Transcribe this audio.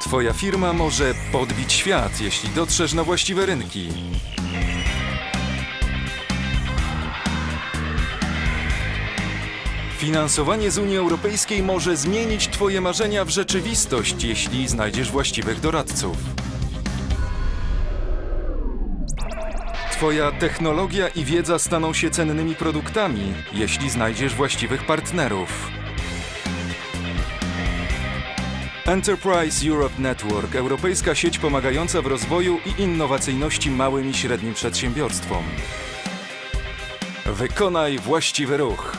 Twoja firma może podbić świat, jeśli dotrzesz na właściwe rynki. Finansowanie z Unii Europejskiej może zmienić Twoje marzenia w rzeczywistość, jeśli znajdziesz właściwych doradców. Twoja technologia i wiedza staną się cennymi produktami, jeśli znajdziesz właściwych partnerów. Enterprise Europe Network, europejska sieć pomagająca w rozwoju i innowacyjności małym i średnim przedsiębiorstwom. Wykonaj właściwy ruch.